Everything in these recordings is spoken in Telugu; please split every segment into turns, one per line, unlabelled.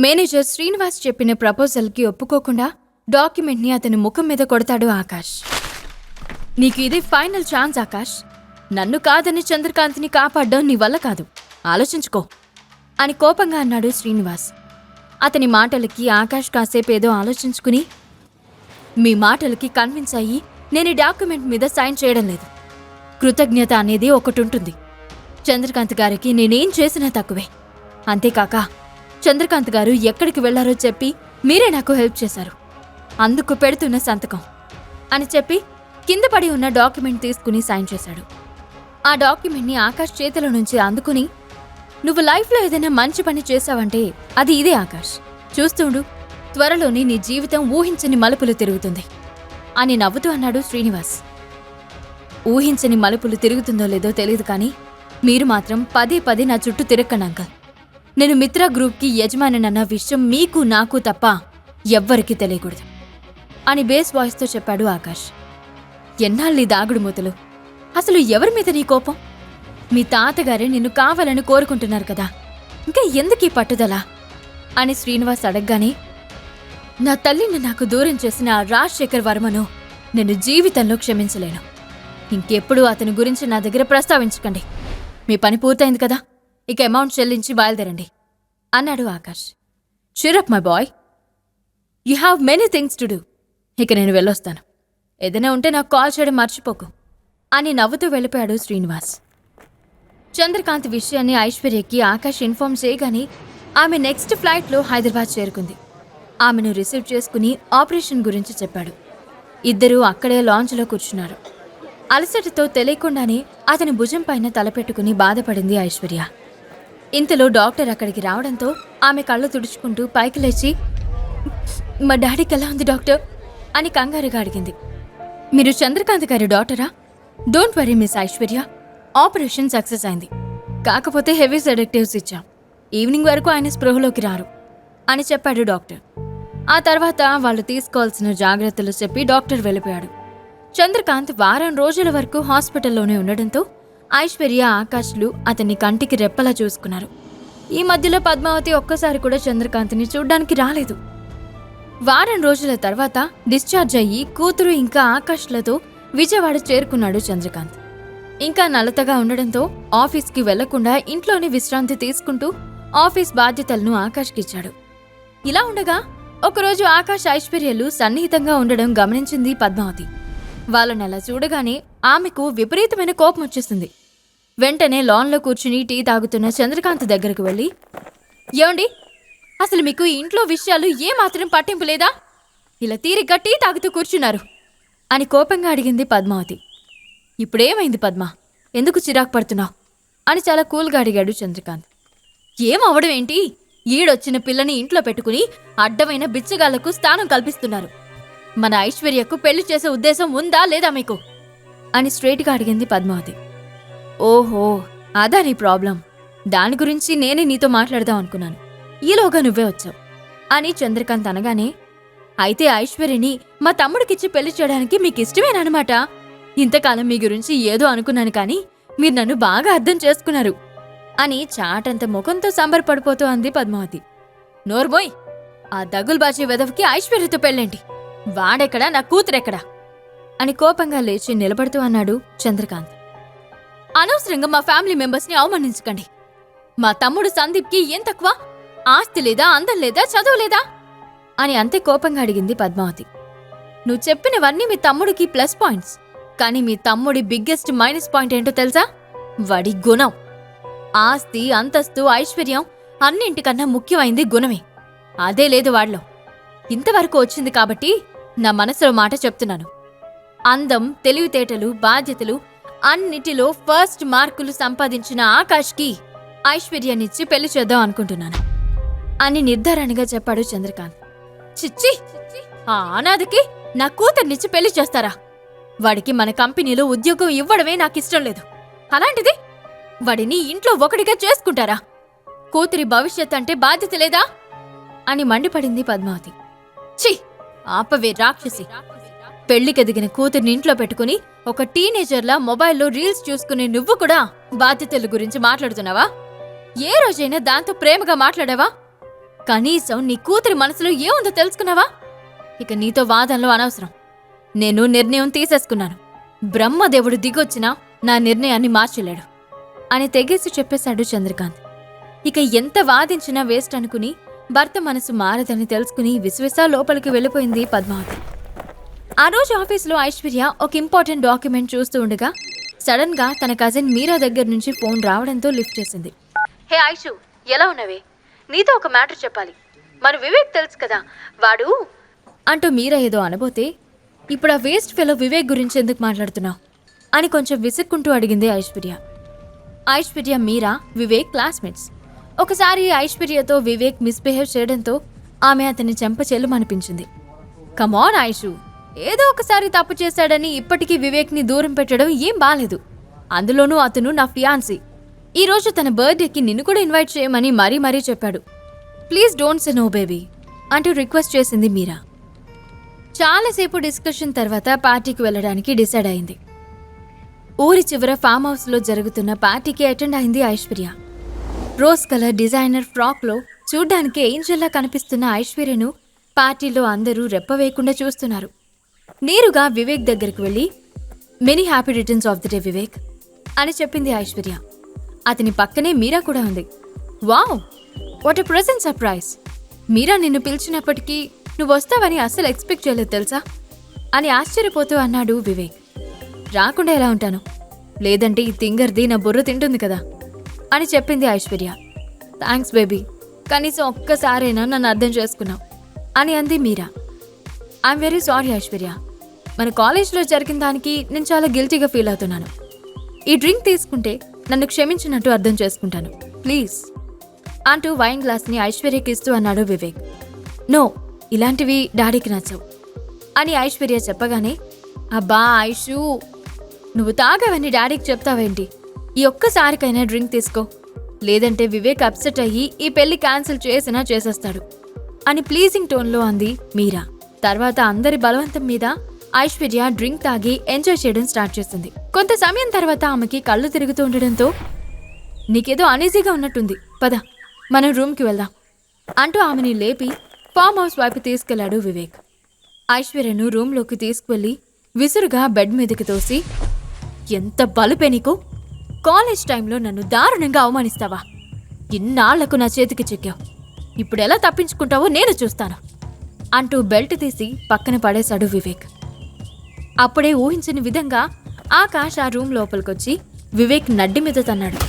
మేనేజర్ శ్రీనివాస్ చెప్పిన ప్రపోజల్కి ఒప్పుకోకుండా డాక్యుమెంట్ని అతని ముఖం మీద కొడతాడు ఆకాష్. నీకు ఇది ఫైనల్ ఛాన్స్ ఆకాష్. నన్ను కాదని చంద్రకాంత్ని కాపాడడం నీ వల్ల కాదు. ఆలోచించుకో. అని కోపంగా అన్నాడు శ్రీనివాస్. అతని మాటలకి ఆకాష్ కాసేపేదో ఆలోచించుకుని మీ మాటలకి కన్విన్స్ అయ్యి నేను డాక్యుమెంట్ మీద సైన్ చేయడం లేదు. కృతజ్ఞత అనేది ఒకటి ఉంటుంది చంద్రకాంత్ గారికి నేనేం చేసినా తక్కువే. అంతేకాక చంద్రకాంత్ గారు ఎక్కడికి వెళ్ళారో చెప్పి మీరే నాకు హెల్ప్ చేశారు. అందుకు పెడుతున్న సంతకం అని చెప్పి కింద పడి ఉన్న డాక్యుమెంట్ తీసుకుని సైన్ చేశాడు. ఆ డాక్యుమెంట్ని ఆకాష్ చేతిలో నుంచి అందుకుని నువ్వు లైఫ్లో ఏదైనా మంచి పని చేశావంటే అది ఇదే ఆకాష్. చూస్తుండు త్వరలోనే నీ జీవితం ఊహించని మలుపులు తిరుగుతుంది అని నవ్వుతూ అన్నాడు శ్రీనివాస్. ఊహించని మలుపులు తిరుగుతుందో లేదో తెలియదు కానీ మీరు మాత్రం పదే పదే నా చుట్టూ తిరక్కండి అంకల్. నేను మిత్ర గ్రూప్కి యజమానినన్న విషయం మీకు నాకు తప్ప ఎవ్వరికీ తెలియకూడదు అని బేస్ వాయిస్తో చెప్పాడు ఆకాష్. ఎన్నాళ్ళీ దాగుడు మూతలు? అసలు ఎవరి మీద నీ కోపం? మీ తాతగారే నిన్ను కావాలని కోరుకుంటున్నారు కదా. ఇంకా ఎందుకీ పట్టుదల? అని శ్రీనివాస్ అడగగానే నా తల్లిని నాకు దూరం చేసిన రాజశేఖర్ వర్మను నేను జీవితంలో క్షమించలేను. ఇంకెప్పుడు అతని గురించి నా దగ్గర ప్రస్తావించకండి. మీ పని పూర్తయింది కదా? ఇక అమౌంట్ చెల్లించి బయలుదేరండి. అన్నాడు Akash. Cheer up my boy you have many things to do ఇక నేను వెళ్ళొస్తాను. ఏదైనా ఉంటే నాకు కాల్ చేయడం మర్చిపోకు అని నవ్వుతూ వెళ్ళిపోయాడు శ్రీనివాస్. చంద్రకాంత్ విషయాన్ని ఐశ్వర్యకి ఆకాష్ ఇన్ఫార్మ్ చేయగానే ఆమె నెక్స్ట్ ఫ్లైట్లో హైదరాబాద్ చేరుకుంది. ఆమెను రిసీవ్ చేసుకుని ఆపరేషన్ గురించి చెప్పాడు. ఇద్దరూ అక్కడే లాంచ్లో కూర్చున్నారు. అలసటతో తెలియకుండానే అతని భుజం పైన తలపెట్టుకుని బాధపడింది ఐశ్వర్య. ఇంతలో డాక్టర్ అక్కడికి రావడంతో ఆమె కళ్ళు తుడుచుకుంటూ పైకి లేచి మా డాడీకి ఎలా ఉంది డాక్టర్? అని కంగారుగా అడిగింది. మీరు చంద్రకాంత్ గారి డాక్టరా? Don't worry miss Aishwarya. Operation success అయింది. కాకపోతే హెవీ సెడక్టివ్స్ ఇచ్చాం. ఈవినింగ్ వరకు ఆయన స్పృహలోకి రారు అని చెప్పాడు డాక్టర్. ఆ తర్వాత వాళ్ళు తీసుకోవాల్సిన జాగ్రత్తలు చెప్పి డాక్టర్ వెళ్ళిపోయాడు. చంద్రకాంత్ వారం రోజుల వరకు హాస్పిటల్లోనే ఉండడంతో ఐశ్వర్య ఆకాష్లు అతన్ని కంటికి రెప్పలా చూసుకున్నారు. ఈ మధ్యలో పద్మావతి ఒక్కసారి కూడా చంద్రకాంత్ని చూడ్డానికి రాలేదు. వారం రోజుల తర్వాత డిశ్చార్జ్ అయ్యి కూతురు ఇంకా ఆకాష్లతో విజయవాడ చేరుకున్నాడు చంద్రకాంత్. ఇంకా నలతగా ఉండడంతో ఆఫీస్కి వెళ్ళకుండా ఇంట్లోనే విశ్రాంతి తీసుకుంటూ ఆఫీస్ బాధ్యతలను ఆకాష్కిచ్చాడు ఇలా ఉండగా ఒకరోజు ఆకాష్ ఐశ్వర్యలు సన్నిహితంగా ఉండడం గమనించింది పద్మావతి. వాళ్ళని అలా చూడగానే ఆమెకు విపరీతమైన కోపం వచ్చేసింది. వెంటనే లాన్లో కూర్చుని టీ తాగుతున్న చంద్రకాంత్ దగ్గరకు వెళ్ళి ఏమండి అసలు మీకు ఇంట్లో విషయాలు ఏమాత్రం పట్టింపు లేదా? ఇలా తీరిగ్గా టీ తాగుతూ కూర్చున్నారు అని కోపంగా అడిగింది పద్మావతి. ఇప్పుడేమైంది పద్మ? ఎందుకు చిరాకు పడుతున్నావు? అని చాలా కూల్గా అడిగాడు చంద్రకాంత్. ఏం అవడం ఏంటి? ఈడొచ్చిన పిల్లని ఇంట్లో పెట్టుకుని అడ్డమైన బిచ్చగాళ్ళకు స్థానం కల్పిస్తున్నారు. మన ఐశ్వర్యకు పెళ్ళి చేసే ఉద్దేశం ఉందా లేదా మీకు? అని స్ట్రేట్గా అడిగింది పద్మావతి. ఓహో అదా నీ ప్రాబ్లం దాని గురించి నేనే నీతో మాట్లాడదాం అనుకున్నాను. ఈలోగా నువ్వే వచ్చావు. అని చంద్రకాంత్ అనగానే అయితే ఐశ్వర్యని మా తమ్ముడికిచ్చి పెళ్ళి చేయడానికి మీకు ఇష్టమేనమాట ఇంతకాలం మీ గురించి ఏదో అనుకున్నాను కానీ మీరు నన్ను బాగా అర్థం చేసుకున్నారు. అని చాటంత ముఖంతో సంబరపడిపోతూ అంది పద్మావతి. నోర్బోయ్ ఆ దగుల్బాజీ వెదవికి ఐశ్వర్యతో పెళ్ళేంటి? వాడెక్కడా? నా కూతురెక్కడా? అని కోపంగా లేచి నిలబడుతూ అన్నాడు చంద్రకాంత్. అనవసరంగా మా ఫ్యామిలీ మెంబర్స్ని అవమానించకండి. మా తమ్ముడు సందీప్కి ఏం తక్కువ? ఆస్తి లేదా అందం లేదా చదువు లేదా? అని అంతే కోపంగా అడిగింది పద్మావతి. నువ్వు చెప్పినవన్నీ మీ తమ్ముడికి ప్లస్ పాయింట్స్. కానీ మీ తమ్ముడి బిగ్గెస్ట్ మైనస్ పాయింట్ ఏంటో తెలుసా? వాడి గుణం. ఆస్తి అంతస్తు ఐశ్వర్యం అన్నింటికన్నా ముఖ్యమైంది గుణమే. అదే లేదు వాడిలో. ఇంతవరకు వచ్చింది కాబట్టి నా మనసులో మాట చెప్తున్నాను. అందం తెలివితేటలు బాధ్యతలు అన్నిటిలో ఫస్ట్ మార్కులు సంపాదించిన ఆకాష్కి ఐశ్వర్యాన్నిచ్చి పెళ్ళి చేద్దాం అనుకుంటున్నాను. అని నిర్ధారణగా చెప్పాడు చంద్రకాంత్. చిచ్చి! ఆ అనాథకి నా కూతుర్నిచ్చి పెళ్ళి చేస్తారా? వాడికి మన కంపెనీలో ఉద్యోగం ఇవ్వడమే నాకిష్టం లేదు. అలాంటిది వాడిని ఇంట్లో ఒకటిగా చేసుకుంటారా? కూతురి భవిష్యత్ అంటే బాధ్యత లేదా? అని మండిపడింది పద్మావతి. ఛీ! ఆపవే రాక్షసి! పెళ్ళికెదిగిన కూతుర్ని ఇంట్లో పెట్టుకుని ఒక టీనేజర్లా మొబైల్లో రీల్స్ చూసుకునే నువ్వు కూడా బాధ్యతల గురించి మాట్లాడుతున్నావా? ఏ రోజైనా దాంతో ప్రేమగా మాట్లాడావా? కనీసం నీ కూతురి మనసులో ఏముందో తెలుసుకున్నావా? ఇక నీతో వాదనలు అనవసరం. నేను నిర్ణయం తీసేసుకున్నాను. బ్రహ్మదేవుడు దిగొచ్చినా నా నిర్ణయాన్ని మార్చలేడు అని తెగేసి చెప్పేశాడు చంద్రకాంత్. ఇక ఎంత వాదించినా వేస్ట్ అనుకుని భర్త మనసు మారదని తెలుసుకుని విశ్వస లోపలికి వెళ్ళిపోయింది పద్మావతి. ఆ రోజు ఆఫీస్లో ఐశ్వర్య ఒక ఇంపార్టెంట్ డాక్యుమెంట్ చూస్తూ ఉండగా సడన్గా తన కజిన్ మీరా దగ్గర నుంచి ఫోన్ రావడంతో లిఫ్ట్ చేసింది. హే ఐషు ఎలా ఉన్నవే? నీతో ఒక మ్యాటర్ చెప్పాలి. మన వివేక్ తెలుసు కదా వాడు? అంటూ మీరా ఏదో అనబోతే ఇప్పుడు ఆ వేస్ట్ ఫెలో వివేక్ గురించి ఎందుకు మాట్లాడుతున్నావు? అని కొంచెం విసుక్కుంటూ అడిగింది ఐశ్వర్య. ఐశ్వర్య మీరా వివేక్ క్లాస్మేట్స్. ఒకసారి ఐశ్వర్యతో వివేక్ మిస్బిహేవ్ చేయడంతో ఆమె అతని చెంప చెల్లుమనిపించింది. కమాన్ ఐషు. ఏదో ఒకసారి తప్పు చేశాడని ఇప్పటికీ వివేక్ని దూరం పెట్టడం ఏం బాలేదు. అందులోనూ అతను నా ఫియాన్సీ. ఈరోజు తన బర్త్డేకి నిన్ను కూడా ఇన్వైట్ చేయమని మరీ మరీ చెప్పాడు. Please don't say no baby అంటూ రిక్వెస్ట్ చేసింది మీరా. చాలాసేపు డిస్కషన్ తర్వాత పార్టీకి వెళ్ళడానికి డిసైడ్ అయింది. ఊరి చివర ఫామ్ హౌస్లో జరుగుతున్న పార్టీకి అటెండ్ అయింది ఐశ్వర్య. రోజ్ కలర్ డిజైనర్ ఫ్రాక్లో చూడ్డానికి ఏంజల్లా కనిపిస్తున్న ఐశ్వర్యను పార్టీలో అందరూ రెప్పవేయకుండా చూస్తున్నారు. నేరుగా వివేక్ దగ్గరికి వెళ్ళి many happy returns of the day Vivek అని చెప్పింది ఐశ్వర్య. అతని పక్కనే మీరా కూడా ఉంది. Wow what a present surprise Meera నిన్ను పిలిచినప్పటికీ నువ్వు వస్తావని అస్సలు ఎక్స్పెక్ట్ చేయలేదు తెలుసా? అని ఆశ్చర్యపోతూ అన్నాడు వివేక్. రాకుండా ఎలా ఉంటాను? లేదంటే ఈ తింగర్ది నా బుర్ర తింటుంది కదా అని చెప్పింది ఐశ్వర్య. థ్యాంక్స్ బేబీ కనీసం ఒక్కసారైనా నన్ను అర్థం చేసుకున్నావు అని అంది Meera. I'm very sorry Aishwarya మన కాలేజ్లో జరిగిన దానికి నేను చాలా గిల్టీగా ఫీల్ అవుతున్నాను. ఈ డ్రింక్ తీసుకుంటే నన్ను క్షమించినట్టు అర్థం చేసుకుంటాను. ప్లీజ్ అంటూ వైన్ గ్లాస్ని ఐశ్వర్యకి ఇస్తూ అన్నాడు వివేక్. నో ఇలాంటివి డాడీకి నచ్చవు. అని ఐశ్వర్య చెప్పగానే అబ్బా ఐషు నువ్వు తాగవని డాడీకి చెప్తావేంటి? ఈ ఒక్కసారికైనా డ్రింక్ తీసుకో. లేదంటే వివేక్ అప్సెట్ అయ్యి ఈ పెళ్ళి క్యాన్సిల్ చేసినా చేసేస్తాడు. అని ప్లీజింగ్ టోన్లో అంది మీరా. తర్వాత అందరి బలవంతం మీద ఐశ్వర్య డ్రింక్ తాగి ఎంజాయ్ చేయడం స్టార్ట్ చేస్తుంది. కొంత సమయం తర్వాత ఆమెకి కళ్ళు తిరుగుతూ ఉండడంతో నీకేదో అనీజీగా ఉన్నట్టుంది. పద మనం రూమ్కి వెళ్దాం అంటూ ఆమెని లేపి ఫామ్ హౌస్ వైపు తీసుకెళ్ళాడు వివేక్. ఐశ్వర్యను రూమ్లోకి తీసుకువెళ్ళి విసురుగా బెడ్ మీదకి తోసి ఎంత బలుపే నీకు? కాలేజ్ టైంలో నన్ను దారుణంగా అవమానిస్తావా? ఇన్నాళ్ళకు నా చేతికి చిక్కావు. ఇప్పుడు ఎలా తప్పించుకుంటావో నేను చూస్తాను. అంటూ బెల్ట్ తీసి పక్కన పడేశాడు వివేక్. అప్పుడే ఊహించని విధంగా ఆకాష్ ఆ రూమ్ లోపలికొచ్చి వివేక్ నడ్డి మీద తన్నాడు.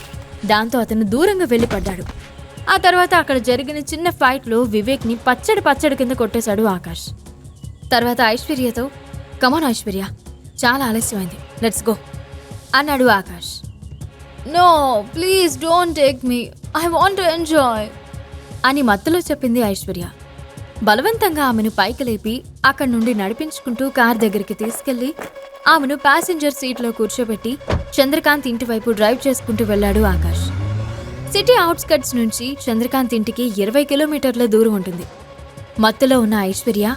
దాంతో అతను దూరంగా వెళ్ళి పడ్డాడు ఆ తర్వాత అక్కడ జరిగిన చిన్న ఫైట్లో వివేక్ని పచ్చడి పచ్చడి కింద కొట్టేశాడు ఆకాష్. తర్వాత ఐశ్వర్యతో కమోన్ ఐశ్వర్య చాలా ఆలస్యమైంది. లెట్స్ గో అన్నాడు Akash. No please don't take me I want enjoy అని మత్తులో చెప్పింది ఐశ్వర్య. బలవంతంగా ఆమెను పైకి లేపి అక్కడి నుండి నడిపించుకుంటూ కార్ దగ్గరికి తీసుకెళ్ళి ఆమెను ప్యాసింజర్ సీట్లో కూర్చోబెట్టి చంద్రకాంత్ ఇంటి వైపు డ్రైవ్ చేసుకుంటూ వెళ్ళాడు ఆకాష్. సిటీ అవుట్స్కట్స్ నుంచి చంద్రకాంత్ ఇంటికి ఇరవై కిలోమీటర్ల దూరం ఉంటుంది. మత్తులో ఉన్న ఐశ్వర్య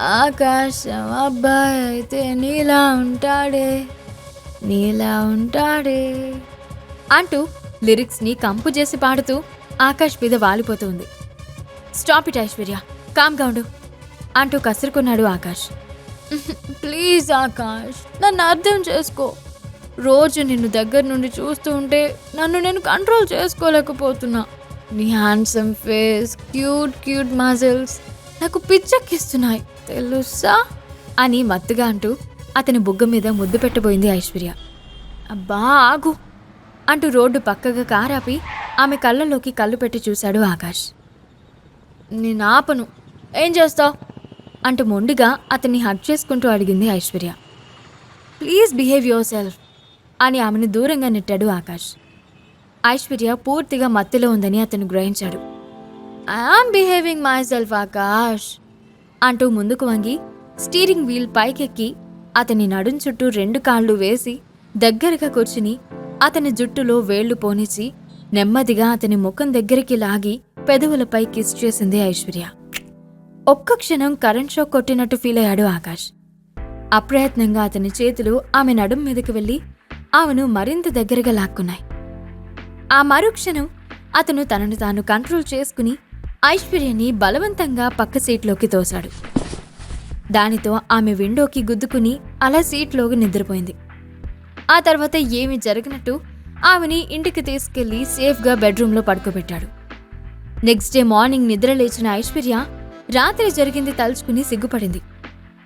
ఆకాశం అబ్బాయి అయితే నీలా ఉంటాడే నీలా ఉంటాడే అంటూ లిరిక్స్ని కంపు చేసి పాడుతూ ఆకాష్ మీద వాలిపోతుంది స్టాప్ ఇట్ ఐశ్వర్య. కామ్గా ఉండు. అంటూ కసురుకున్నాడు ఆకాష్. ప్లీజ్ ఆకాష్ నన్ను అర్థం చేసుకో. రోజు నిన్ను దగ్గర నుండి చూస్తూ ఉంటే నన్ను నేను కంట్రోల్ చేసుకోలేకపోతున్నా. నీ handsome face cute cute muscles నాకు పిచ్చెక్కిస్తున్నాయి. తెలుసా? అని మత్తుగా అంటూ అతని బుగ్గ మీద ముద్దు పెట్టబోయింది ఐశ్వర్య. అబ్బా ఆగు. అంటూ రోడ్డు పక్కగా కారాపి ఆమె కళ్ళలోకి కళ్ళు పెట్టి చూశాడు ఆకాష్. నేను ఆపను ఏం చేస్తావు? అంటూ మొండిగా అతన్ని హక్ చేసుకుంటూ అడిగింది Aishwarya. Please behave yourself అని ఆమెను దూరంగా నెట్టాడు ఆకాష్. ఐశ్వర్య పూర్తిగా మత్తులో ఉందని అతను గ్రహించాడు. I am behaving myself Akash అంటూ ముందుకు వంగి స్టీరింగ్ వీల్ పైకెక్కి అతని నడుం చుట్టూ రెండు కాళ్ళు వేసి దగ్గరగా కూర్చుని అతని జుట్టులో వేళ్ళు పోనిచి నెమ్మదిగా అతని ముఖం దగ్గరికి లాగి పెదవులపై కిస్ చేసింది ఐశ్వర్య. ఒక్క క్షణం కరెంట్ షాక్ కొట్టినట్టు ఫీల్ అయ్యాడు ఆకాష్. అప్రయత్నంగా అతని చేతులు ఆమె నడుం మీదకి వెళ్ళి ఆమెను మరింత దగ్గరగా లాక్కున్నాయి. ఆ మరుక్షణం అతను తనను తాను కంట్రోల్ చేసుకుని ఐశ్వర్యని బలవంతంగా పక్క సీట్లోకి తోశాడు. దానితో ఆమె విండోకి గుద్దుకుని అలా సీట్లోకి నిద్రపోయింది. ఆ తర్వాత ఏమి జరగనట్టు ఆమెని ఇంటికి తీసుకెళ్ళి సేఫ్గా బెడ్రూమ్లో పడుకోబెట్టాడు. నెక్స్ట్ డే మార్నింగ్ నిద్ర లేచిన ఐశ్వర్య రాత్రి జరిగింది తలుచుకుని సిగ్గుపడింది.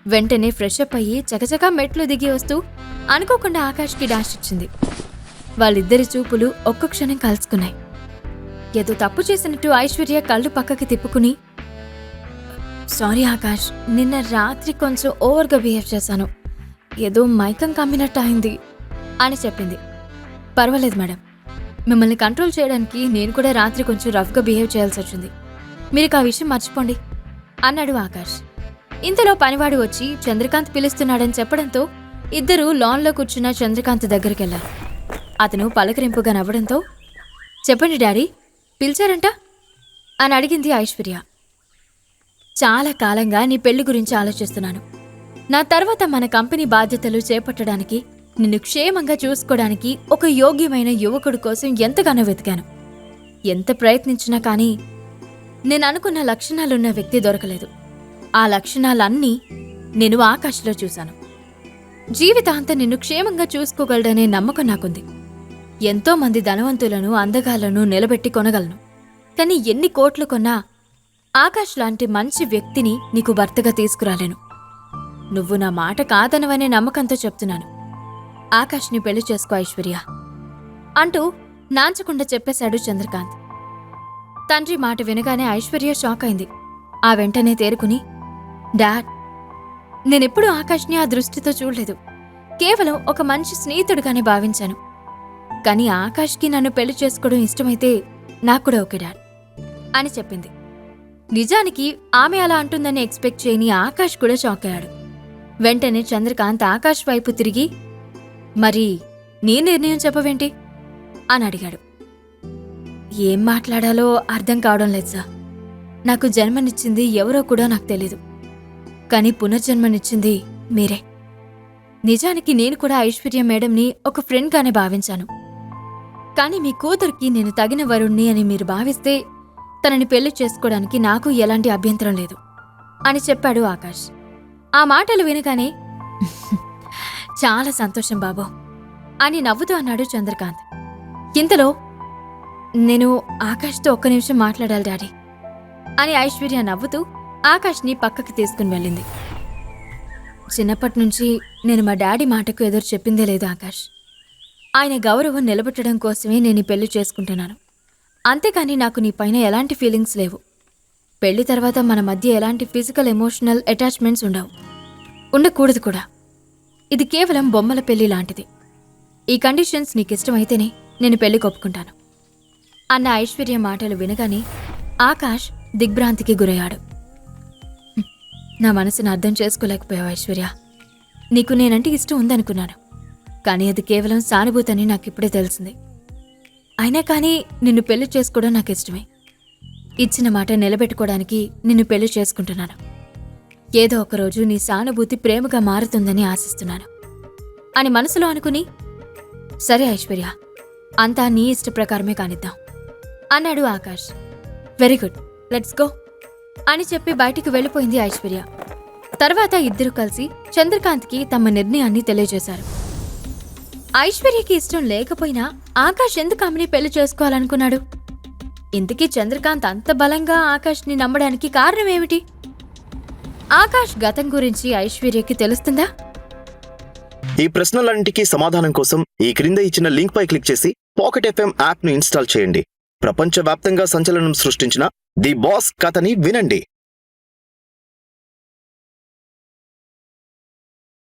వెంటనే ఫ్రెష్ అప్ అయ్యి చకచకా మెట్లు దిగి వస్తూ అనుకోకుండా ఆకాష్కి డాష్ ఇచ్చింది. వాళ్ళిద్దరి చూపులు ఒక్క క్షణం కలుసుకున్నాయి ఏదో తప్పు చేసినట్టు ఐశ్వర్య కళ్ళు పక్కకి తిప్పుకుని సారీ ఆకాష్ నిన్న రాత్రి కొంచెం ఓవర్గా బిహేవ్ చేశాను. ఏదో మైకం కమ్మినట్టు అయింది అని చెప్పింది. పర్వాలేదు మేడం. మిమ్మల్ని కంట్రోల్ చేయడానికి నేను కూడా రాత్రి కొంచెం రఫ్గా బిహేవ్ చేయాల్సి వచ్చింది. మీరు ఆ విషయం మర్చిపోండి. అన్నాడు ఆకాష్. ఇంతలో పనివాడు వచ్చి చంద్రకాంత్ పిలుస్తున్నాడని చెప్పడంతో ఇద్దరూ లాన్లో కూర్చున్న చంద్రకాంత్ దగ్గరికి వెళ్ళారు అతను పలకరింపుగా నవ్వడంతో చెప్పండి డాడీ పిలిచారంట? అని అడిగింది ఐశ్వర్య. చాలా కాలంగా నీ పెళ్ళి గురించి ఆలోచిస్తున్నాను. నా తర్వాత మన కంపెనీ బాధ్యతలు చేపట్టడానికి నిన్ను క్షేమంగా చూసుకోవడానికి ఒక యోగ్యమైన యువకుడు కోసం ఎంతగానో వెతికాను. ఎంత ప్రయత్నించినా కానీ నేను అనుకున్న లక్షణాలున్న వ్యక్తి దొరకలేదు. ఆ లక్షణాలన్నీ నేను ఆకాశంలో చూశాను. జీవితాంతం నిన్ను క్షేమంగా చూసుకోగలడనే నమ్మకం నాకుంది. ఎంతోమంది ధనవంతులను అందగాళ్ళను నిలబెట్టి కొనగలను. కానీ ఎన్ని కోట్లు కొన్నా ఆకాష్ లాంటి మంచి వ్యక్తిని నీకు భర్తగా తీసుకురాలేను. నువ్వు నా మాట కాదనవనే నమ్మకంతో చెప్తున్నాను. ఆకాష్ని పెళ్ళి చేసుకో ఐశ్వర్య అంటూ నాంచకుండా చెప్పేశాడు చంద్రకాంత్. తండ్రి మాట వినగానే ఐశ్వర్య షాక్ అయింది. ఆ వెంటనే తేరుకుని డాడ్ నేనెప్పుడూ ఆకాష్ని ఆ దృష్టితో చూడలేదు. కేవలం ఒక మంచి స్నేహితుడుగానే భావించాను. కానీ ఆకాష్కి నన్ను పెళ్ళి చేసుకోవడం ఇష్టమైతే నాకు కూడా ఓకే డాడ్ అని చెప్పింది. నిజానికి ఆమె అలా అంటుందని ఎక్స్పెక్ట్ చేయని ఆకాష్ కూడా షాక్ అయ్యాడు. వెంటనే చంద్రకాంత్ ఆకాష్ వైపు తిరిగి మరి నీ నిర్ణయం చెప్పవేంటి? అని అడిగాడు. ఏం మాట్లాడాలో అర్థం కావడం లేదు సార్. నాకు జన్మనిచ్చింది ఎవరో కూడా నాకు తెలీదు. కానీ పునర్జన్మనిచ్చింది మీరే. నిజానికి నేను కూడా ఐశ్వర్య మేడంని ఒక ఫ్రెండ్గానే భావించాను. కానీ మీ కూతురికి నేను తగిన వరుణ్ణి అని మీరు భావిస్తే తనని పెళ్ళి చేసుకోవడానికి నాకు ఎలాంటి అభ్యంతరం లేదు అని చెప్పాడు ఆకాష్. ఆ మాటలు వినగానే చాలా సంతోషం బాబు. అని నవ్వుతూ అన్నాడు చంద్రకాంత్. ఇంతలో నేను ఆకాష్తో ఒక్క నిమిషం మాట్లాడాలి డాడీ అని ఐశ్వర్య నవ్వుతూ ఆకాష్ని పక్కకి తీసుకుని వెళ్ళింది. చిన్నప్పటి నుంచి నేను మా డాడీ మాటకు ఎదురు చెప్పిందే లేదు ఆకాష్. ఆయన గౌరవం నిలబెట్టడం కోసమే నేను పెళ్ళి చేసుకుంటున్నాను. అంతేకాని నాకు నీ పైన ఎలాంటి ఫీలింగ్స్ లేవు. పెళ్ళి తర్వాత మన మధ్య ఎలాంటి ఫిజికల్ ఎమోషనల్ అటాచ్మెంట్స్ ఉండవు. ఉండకూడదు కూడా. ఇది కేవలం బొమ్మల పెళ్ళి లాంటిది. ఈ కండిషన్స్ నీకు ఇష్టమైతేనే నేను పెళ్ళి కొప్పుకుంటాను అన్న ఐశ్వర్య మాటలు వినగానే ఆకాష్ దిగ్భ్రాంతికి గురయ్యాడు. నా మనసును అర్థం చేసుకోలేకపోయావు ఐశ్వర్య. నీకు నేనంటే ఇష్టం ఉందనుకున్నాను. కానీ అది కేవలం సానుభూతని నాకు ఇప్పుడే తెలిసింది. అయినా కానీ నిన్ను పెళ్ళి చేసుకోవడం నాకు ఇష్టమే ఇచ్చిన మాట నిలబెట్టుకోవడానికి నిన్ను పెళ్ళి చేసుకుంటున్నాను. ఏదో ఒకరోజు నీ సానుభూతి ప్రేమగా మారుతుందని ఆశిస్తున్నాను. అని మనసులో అనుకుని సరే ఐశ్వర్య అంతా నీ ఇష్ట ప్రకారమే కానిద్దాం అన్నాడు Akash. Very good let's go అని చెప్పి బయటికి వెళ్ళిపోయింది ఐశ్వర్య. తర్వాత ఇద్దరు కలిసి చంద్రకాంత్కి తమ నిర్ణయాన్ని తెలియజేశారు. ఐశ్వర్యకి ఇష్టం లేకపోయినా ఆకాష్ ఎందుకు ఆమెని పెళ్ళి చేసుకోవాలనుకున్నాడు? ఇంతకీ చంద్రకాంత్ అంత బలంగా ఆకాష్ని నమ్మడానికి కారణం ఏమిటి? ఆకాష్ గతం గురించి ఐశ్వర్యకి తెలుస్తుందా?
ఈ ప్రశ్నలన్నింటికీ సమాధానం కోసం ఈ క్రింద ఇచ్చిన లింక్ పై క్లిక్ చేసి పాకెట్ ఎఫ్ఎం యాప్ను ఇన్స్టాల్ చేయండి. ప్రపంచవ్యాప్తంగా సంచలనం సృష్టించిన ది బాస్ కథని వినండి.